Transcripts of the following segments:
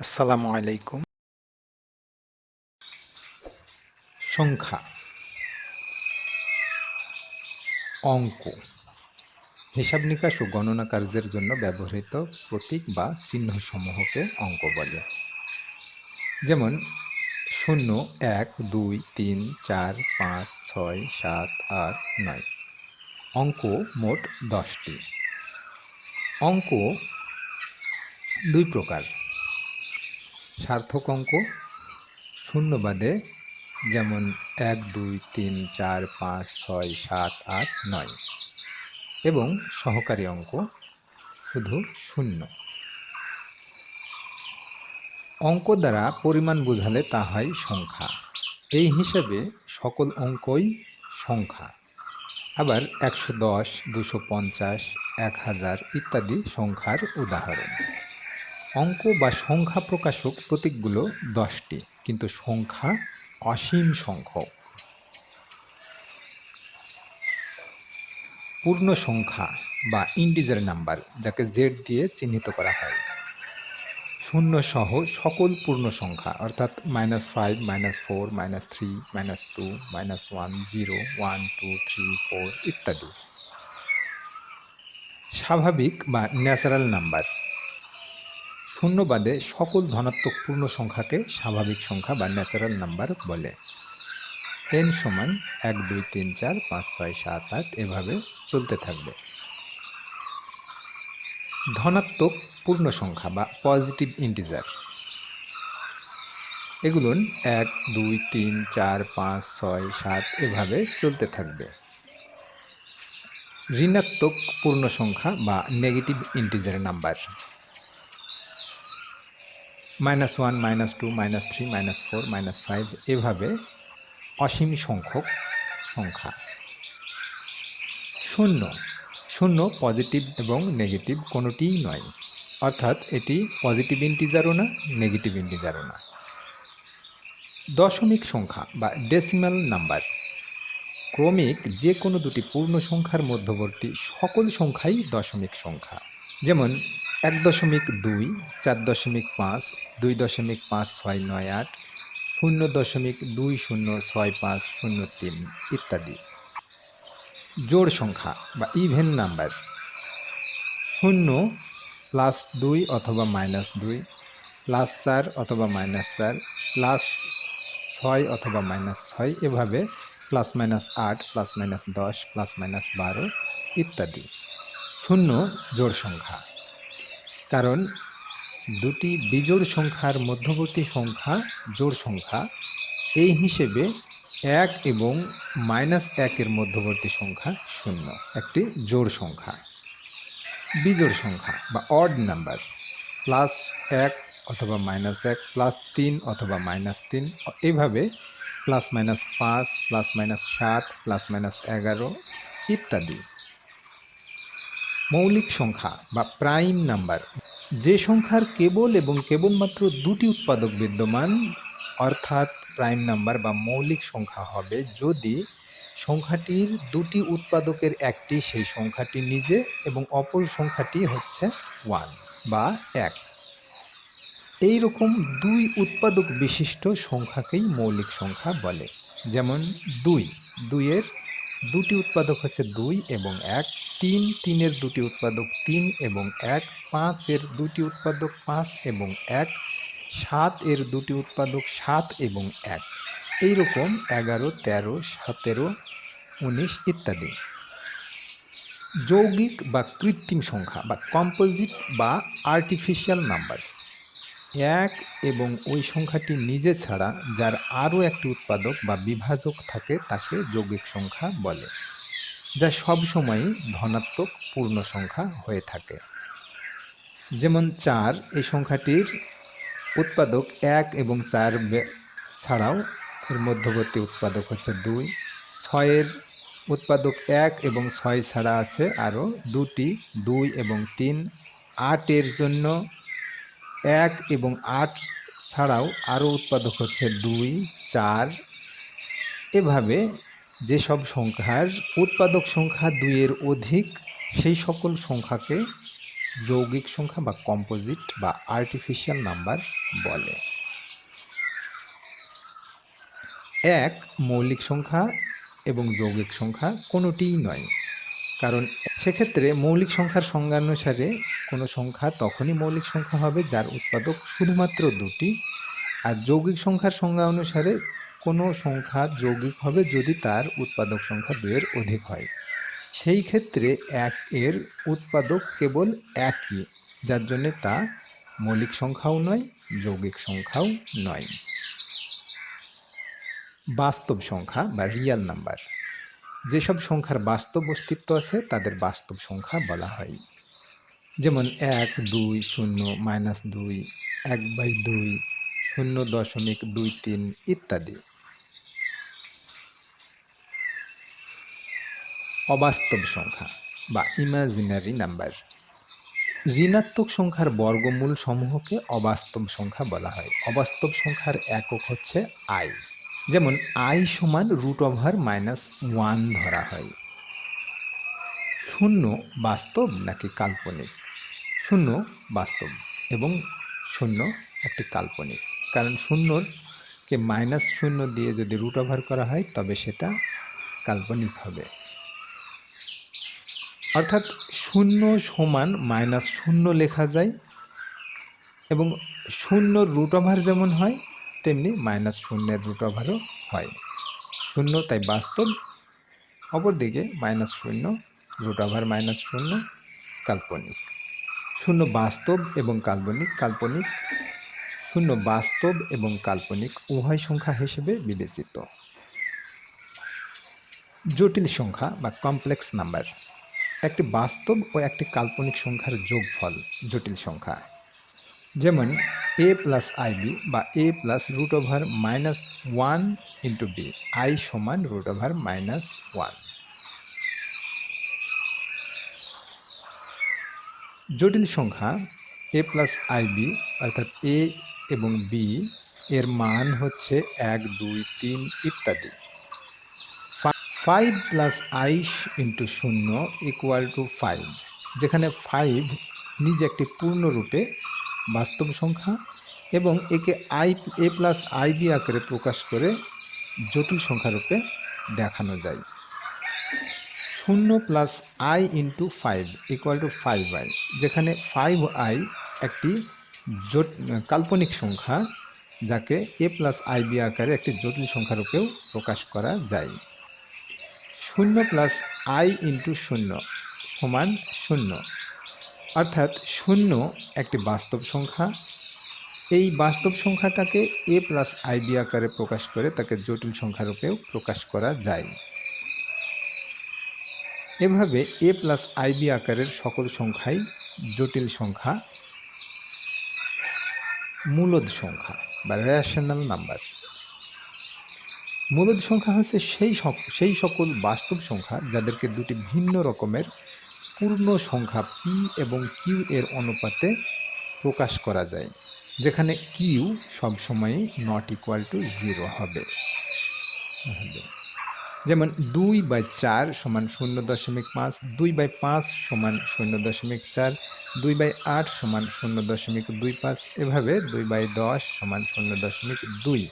আসসালামু আলাইকুম। সংখ্যা। অঙ্ক। হিসাব নিকাশ ও গণনা কার্যের জন্য ব্যবহৃত প্রতীক বা চিহ্নসমূহকে অঙ্ক বলে। যেমন, শূন্য, এক, দুই, তিন, চার, পাঁচ, ছয়, সাত, আট, নয়। অঙ্ক মোট দশটি। অঙ্ক দুই প্রকার। সার্থক অঙ্ক। শূন্য বাদে যেমন এক, দুই, তিন, চার, পাঁচ, ছয়, সাত, আট, নয়। এবং সহকারী অঙ্ক শুধু শূন্য। অঙ্ক দ্বারা পরিমাণ বোঝালে তা হয় সংখ্যা। এই হিসাবে সকল অঙ্কই সংখ্যা। আবার একশো দশ, দুশো পঞ্চাশ, এক হাজার ইত্যাদি সংখ্যার উদাহরণ। অঙ্ক বা সংখ্যা প্রকাশক প্রতীকগুলো দশটি, কিন্তু সংখ্যা অসীম সংখ্যক। পূর্ণ সংখ্যা বা ইন্টিজার নাম্বার যাকে জেড দিয়ে চিহ্নিত করা হয়। শূন্য সহ সকল পূর্ণ সংখ্যা, অর্থাৎ minus five minus four minus three minus two minus one zero one two three four ইত্যাদি। স্বাভাবিক বা ন্যাচারাল নাম্বার শূন্য বাদে সকল ধনাত্মক পূর্ণ সংখ্যাকে স্বাভাবিক সংখ্যা বা ন্যাচারাল নাম্বার বলে। এন সমান এক, দুই, তিন, চার, পাঁচ, ছয়, সাত, আট এভাবে চলতে থাকবে। ধনাত্মক পূর্ণ সংখ্যা বা পজিটিভ ইন্টিজার এগুলো এক, দুই, তিন, চার, পাঁচ, ছয়, সাত এভাবে চলতে থাকবে। ঋণাত্মক পূর্ণ সংখ্যা বা negative integer number minus one, minus two, minus three, minus four, minus five এভাবে অসীম সংখ্যক সংখ্যা। শূন্য। শূন্য পজিটিভ এবং নেগেটিভ কোনোটিই নয়। অর্থাৎ এটি পজিটিভ ইন্টিজারও না, নেগেটিভ ইন্টিজারও না। দশমিক সংখ্যা বা ডেসিমাল নাম্বার। ক্রমিক যে কোনো দুটি পূর্ণ সংখ্যার মধ্যবর্তী সকল সংখ্যাই দশমিক সংখ্যা। যেমন এক দশমিক দুই, চার দশমিক পাঁচ দুই দশমিক পাঁচ ছয় নয় আট, শূন্য দশমিক দুই শূন্য ছয় পাঁচ শূন্য তিন ইত্যাদি। জোড় সংখ্যা বা ইভেন নাম্বার শূন্য প্লাস দুই অথবা মাইনাস দুই প্লাস চার অথবা মাইনাস চার প্লাস ছয় অথবা মাইনাস ছয় এভাবে প্লাস মাইনাস আট প্লাস মাইনাস দশ প্লাস মাইনাস বারো ইত্যাদি। শূন্য জোড় সংখ্যা। কারণ দুটি বিজোড় সংখ্যার মধ্যবর্তী সংখ্যা জোড় সংখ্যা। এই হিসেবে এক এবং মাইনাস একের মধ্যবর্তী সংখ্যা শূন্য। একটি জোড় সংখ্যা। বিজোড় সংখ্যা বা অড নাম্বার প্লাস এক অথবা মাইনাস এক প্লাস তিন অথবা মাইনাস তিন। এইভাবে প্লাস মাইনাস পাঁচ প্লাস মাইনাস সাত প্লাস মাইনাস এগারো ইত্যাদি। মৌলিক সংখ্যা বা প্রাইম নাম্বার। যে সংখ্যার কেবল এবং কেবলমাত্র দুটি উৎপাদক বিদ্যমান, অর্থাৎ প্রাইম নাম্বার বা মৌলিক সংখ্যা হবে যদি সংখ্যাটির দুটি উৎপাদকের একটি সেই সংখ্যাটি নিজে এবং অপর সংখ্যাটি হচ্ছে ওয়ান বা এক। এই রকম দুই উৎপাদক বিশিষ্ট সংখ্যাকেই মৌলিক সংখ্যা বলে। যেমন দুই, দুইয়ের দুটি উৎপাদক হচ্ছে দুই এবং এক তিন তিনের দুটি উৎপাদক তিন এবং এক পাঁচের দুটি উৎপাদক পাঁচ এবং এক, সাত এর দুটি উৎপাদক সাত এবং এক। এইরকম এগারো, তেরো, সতেরো, উনিশ ইত্যাদি। যৌগিক বা কৃত্রিম সংখ্যা বা কম্পোজিট বা আর্টিফিশিয়াল নাম্বার এক এবং ওই সংখ্যাটি নিজে ছাড়া, যার আরও একটি উৎপাদক বা বিভাজক থাকে, তাকে যৌগিক সংখ্যা বলে। যা সবসময়ই ধনাত্মক পূর্ণ সংখ্যা হয়ে থাকে। যেমন চার, এই সংখ্যাটির উৎপাদক এক এবং চার ছাড়াও এর মধ্যবর্তী উৎপাদক হচ্ছে দুই। ছয়ের উৎপাদক এক এবং ছয় ছাড়া আছে আরও দুটি, দুই এবং তিন। আটের জন্য এক এবং আট ছাড়াও আরও উৎপাদক হচ্ছে দুই, চার। এভাবে যেসব সংখ্যার উৎপাদক সংখ্যা দুইয়ের অধিক, সেই সকল সংখ্যাকে যৌগিক সংখ্যা বা কম্পোজিট বা আর্টিফিশিয়াল নাম্বার বলে। এক, মৌলিক সংখ্যা এবং যৌগিক সংখ্যা কোনোটিই নয়। কারণ সেক্ষেত্রে মৌলিক সংখ্যার সংজ্ঞানুসারে কোনো সংখ্যা তখনই মৌলিক সংখ্যা হবে যার উৎপাদক শুধুমাত্র দুটি, আর যৌগিক সংখ্যার সংজ্ঞা অনুসারে কোনো সংখ্যা যৌগিক হবে যদি তার উৎপাদক সংখ্যা দুয়ের অধিক হয়। সেই ক্ষেত্রে এক এর উৎপাদক কেবল একই, যার জন্য তা মৌলিক সংখ্যাও নয়, যৌগিক সংখ্যাও নয়। বাস্তব সংখ্যা বা রিয়াল নাম্বার যেসব সংখ্যার বাস্তব অস্তিত্ব আছে, তাদের বাস্তব সংখ্যা বলা হয়। যেমন এক, দুই, শূন্য মাইনাস দুই, এক বাই দুই, শূন্য দশমিক দুই তিন ইত্যাদি। অবাস্তব সংখ্যা বা ইমাজিনারি নাম্বার ঋণাত্মক সংখ্যার বর্গমূল সমূহকে অবাস্তব সংখ্যা বলা হয়। অবাস্তব সংখ্যার একক হচ্ছে আই যেমন আই সমান রুট ওভার মাইনাস ওয়ান ধরা হয়। শূন্য বাস্তব নাকি কাল্পনিক? শূন্য বাস্তব এবং শূন্য একটি কাল্পনিক। কারণ শূন্যকে মাইনাস শূন্য দিয়ে যদি রুট ওভার করা হয়, তবে সেটা কাল্পনিক হবে। অর্থাৎ শূন্য সমান মাইনাস শূন্য লেখা যায় এবং শূন্য রুট ওভার যেমন হয়, তেমনি মাইনাস শূন্যের রুট ওভারও হয়। শূন্য তাই বাস্তব। অপরদিকে মাইনাস শূন্য রুট ওভার মাইনাস শূন্য, কাল্পনিক। শূন্য বাস্তব এবং কাল্পনিক কাল্পনিক। শূন্য বাস্তব এবং কাল্পনিক উভয় সংখ্যা হিসেবে বিবেচিত। জটিল সংখ্যা বা কমপ্লেক্স নাম্বার একটি বাস্তব ও একটি কাল্পনিক সংখ্যার যোগফল, জটিল সংখ্যা। যেমন এ প্লাস আইবি বা a plus root over minus one into b i সমান রুট ওভার মাইনাস ওয়ান জটিল সংখ্যা এ প্লাস আইবি অর্থাৎ এ এবং বি এর মান হচ্ছে এক, দুই, তিন, ইত্যাদি। ফাইভ প্লাস আইস ইন্টু শূন্য ইকুয়াল টু ফাইভ যেখানে ফাইভ নিজে একটি পূর্ণরূপে বাস্তব সংখ্যা এবং একে আই এ প্লাস আইবি আকারে প্রকাশ করে জটিল সংখ্যারূপে দেখানো যায়। শূন্য plus i into five equal to five i যেখানে ফাইভ আই একটি জট, কাল্পনিক সংখ্যা, যাকে এ প্লাস আইবি আকারে একটি জটিল সংখ্যারূপেও প্রকাশ করা যায়। শূন্য প্লাস আই ইন্টু শূন্য সমান শূন্য। অর্থাৎ শূন্য একটি বাস্তব সংখ্যা। এই বাস্তব সংখ্যাটাকে এ প্লাস আইবি আকারে প্রকাশ করে তাকে জটিল সংখ্যারূপেও প্রকাশ করা যায়। এভাবে এ প্লাস আইবি আকারের সকল সংখ্যাই জটিল সংখ্যা, মূলদ সংখ্যা বা রেশনাল নাম্বার মূলদ সংখ্যা হচ্ছে সেই সেই সকল বাস্তব সংখ্যা যাদেরকে দুটি ভিন্ন রকমের পূর্ণ সংখ্যা পি এবং কিউ এর অনুপাতে প্রকাশ করা যায়, যেখানে কিউ সবসময়ই নট ইকুয়াল টু জিরো হবে। যেমন দুই বাই চার সমান শূন্য দশমিক পাঁচ, দুই বাই পাঁচ সমান শূন্য দশমিক চার, দুই বাই আট সমান শূন্য দশমিক দুই পাঁচ, এভাবে দুই বাই দশ সমান শূন্য দশমিক দুই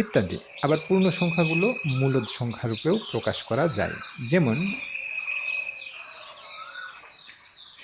ইত্যাদি। আবার পূর্ণ সংখ্যাগুলো মূলদ সংখ্যারূপেও প্রকাশ করা যায়। যেমন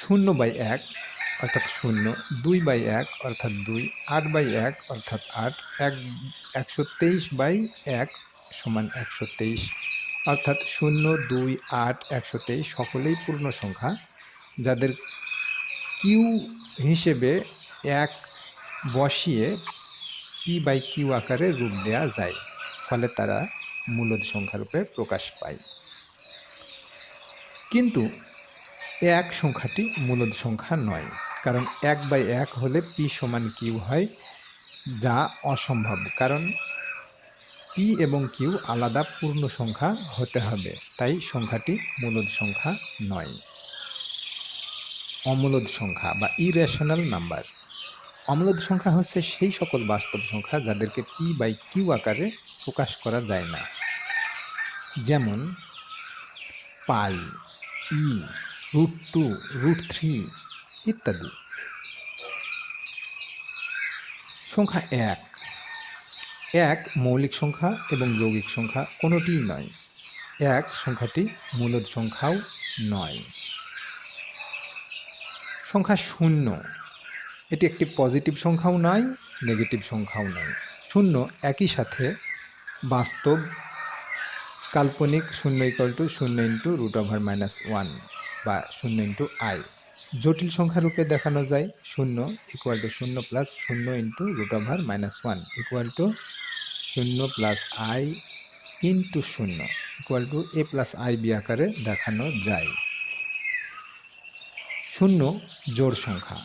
শূন্য বাই এক অর্থাৎ শূন্য, দুই বাই এক অর্থাৎ দুই, আট বাই এক অর্থাৎ আট, এক, একশো তেইশ বাই এক সমান একশো তেইশ অর্থাৎ শূন্য, দুই, আট, একশো তেইশ সকলেই পূর্ণ সংখ্যা। যাদের কিউ হিসেবে এক বসিয়ে পি বাই কিউ আকারে রূপ দেওয়া যায়, ফলে তারা মূলদ সংখ্যারূপে প্রকাশ পায়। কিন্তু এক সংখ্যাটি মূলদ সংখ্যা নয়, কারণ এক বাই এক হলে পি সমান কিউ হয়, যা অসম্ভব, কারণ পি এবং কিউ আলাদা পূর্ণ সংখ্যা হতে হবে, তাই সংখ্যাটি মূলদ সংখ্যা নয়। অমূলদ সংখ্যা বা ইরেশনাল নাম্বার অম্লদ সংখ্যা হচ্ছে সেই সকল বাস্তব সংখ্যা যাদেরকে পি বাই কিউ আকারে প্রকাশ করা যায় না। যেমন pi e, root two, root three ইত্যাদি। সংখ্যা এক। এক মৌলিক সংখ্যা এবং যৌগিক সংখ্যা কোনোটিই নয়। এক সংখ্যাটি মূলদ সংখ্যাও নয়। সংখ্যা শূন্য। এটি একটি পজিটিভ সংখ্যাও নয় নেগেটিভ সংখ্যাও নয় শূন্য একই সাথে বাস্তব কাল্পনিক শূন্য ইকুয়াল টু শূন্য into root over minus one বা শূন্য ইন্টু আই জটিল সংখ্যা রূপে দেখানো যায়, শূন্য ইকুয়াল টু শূন্য প্লাস শূন্য into root over minus one equal to শূন্য প্লাস আই ইন্টু শূন্য equal to a plus i b আকারে দেখানো যায়। শূন্য জোড় সংখ্যা।